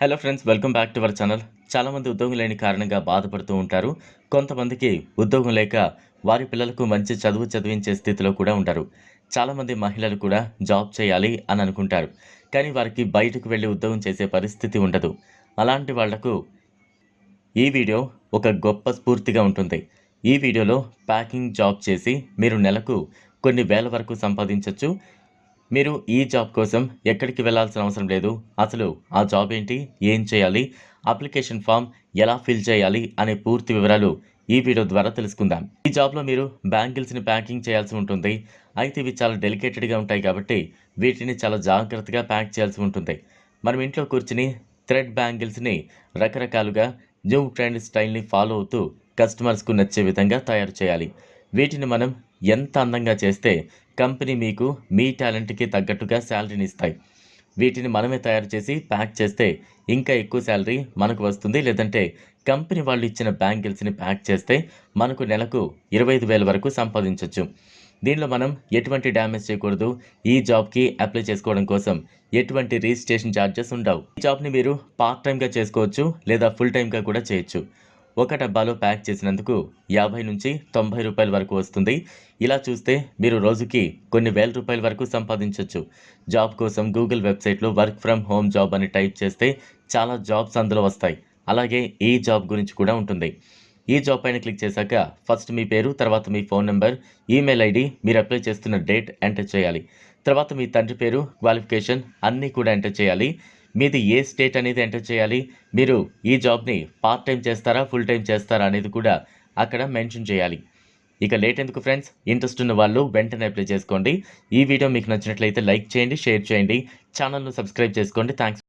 Hello friends welcome back to our channel చాలామంది ఉద్యోగం లేని కారణంగా బాధపడుతూ ఉంటారు. కొంతమందికి ఉద్యోగం లేక వారి పిల్లలకు మంచి చదువు చదివించే స్థితిలో కూడా ఉంటారు. చాలామంది మహిళలు కూడా జాబ్ చేయాలి అని అనుకుంటారు. కానీ వారికి బయటకు వెళ్ళి ఉద్యోగం చేసే పరిస్థితి ఉండదు. అలాంటి వాళ్ళకు ఈ వీడియో ఒక గొప్ప స్ఫూర్తిగా ఉంటుంది. ఈ వీడియోలో ప్యాకింగ్ జాబ్ చేసి మీరు నెలకు కొన్ని వేల వరకు సంపాదించవచ్చు మీరు ఈ జాబ్ కోసం ఎక్కడికి వెళ్ళాల్సిన అవసరం లేదు. అసలు ఆ జాబ్ ఏంటి? ఏం చేయాలి? అప్లికేషన్ ఫామ్ ఎలా ఫిల్ చేయాలి? అనే పూర్తి వివరాలు ఈ వీడియో ద్వారా తెలుసుకుందాం. ఈ జాబ్లో మీరు బ్యాంగిల్స్ని ప్యాకింగ్ చేయాల్సి ఉంటుంది. అయితే ఇవి చాలా డెలికేటెడ్గా ఉంటాయి కాబట్టి వీటిని చాలా జాగ్రత్తగా ప్యాక్ చేయాల్సి ఉంటుంది. మనం ఇంట్లో కూర్చుని థ్రెడ్ బ్యాంగిల్స్ని రకరకాలుగా న్యూ ట్రెండ్ స్టైల్ని ఫాలో అవుతూ కస్టమర్స్కు నచ్చే విధంగా తయారు చేయాలి. వీటిని మనం ఎంత అందంగా చేస్తే కంపెనీ మీకు మీ టాలెంట్కి తగ్గట్టుగా శాలరీని ఇస్తాయి. వీటిని మనమే తయారు చేసి ప్యాక్ చేస్తే ఇంకా ఎక్కువ శాలరీ మనకు వస్తుంది. లేదంటే కంపెనీ వాళ్ళు ఇచ్చిన బ్యాంగిల్స్ని ప్యాక్ చేస్తే మనకు నెలకు ఇరవై ఐదు వేల వరకు సంపాదించవచ్చు దీనిలో మనం ఎటువంటి డ్యామేజ్ చేయకూడదు. ఈ జాబ్కి అప్లై చేసుకోవడం కోసం ఎటువంటి రిజిస్ట్రేషన్ ఛార్జెస్ ఉండవు. ఈ జాబ్ని మీరు పార్ట్ టైంగా చేసుకోవచ్చు లేదా ఫుల్ టైంగా కూడా చేయొచ్చు. ఒక డబ్బాలో ప్యాక్ చేసినందుకు యాభై నుంచి తొంభై రూపాయల వరకు వస్తుంది. ఇలా చూస్తే మీరు రోజుకి కొన్ని వేల రూపాయల వరకు సంపాదించవచ్చు జాబ్ కోసం గూగుల్ వెబ్సైట్లో వర్క్ ఫ్రమ్ హోమ్ జాబ్ అని టైప్ చేస్తే చాలా జాబ్స్ అందులో వస్తాయి. అలాగే ఈ జాబ్ గురించి కూడా ఉంటుంది. ఈ జాబ్ పైన క్లిక్ చేశాక ఫస్ట్ మీ పేరు తర్వాత మీ ఫోన్ నెంబర్ ఈమెయిల్ ఐడి మీరు అప్లై చేస్తున్న డేట్ ఎంటర్ చేయాలి. తర్వాత మీ తండ్రి పేరు క్వాలిఫికేషన్ అన్నీ కూడా ఎంటర్ చేయాలి. మీది ఏ స్టేట్ అనేది ఎంటర్ చేయాలి? మీరు ఈ జాబ్ని పార్ట్ టైం చేస్తారా ఫుల్ టైం చేస్తారా అనేది కూడా అక్కడ మెన్షన్ చేయాలి. ఇక లేట్ ఎందుకు ఫ్రెండ్స్? ఇంట్రెస్ట్ ఉన్న వాళ్ళు వెంటనే అప్లై చేసుకోండి. ఈ వీడియో మీకు నచ్చినట్లయితే లైక్ చేయండి షేర్ చేయండి. ఛానల్ను సబ్స్క్రైబ్ చేసుకోండి. థ్యాంక్స్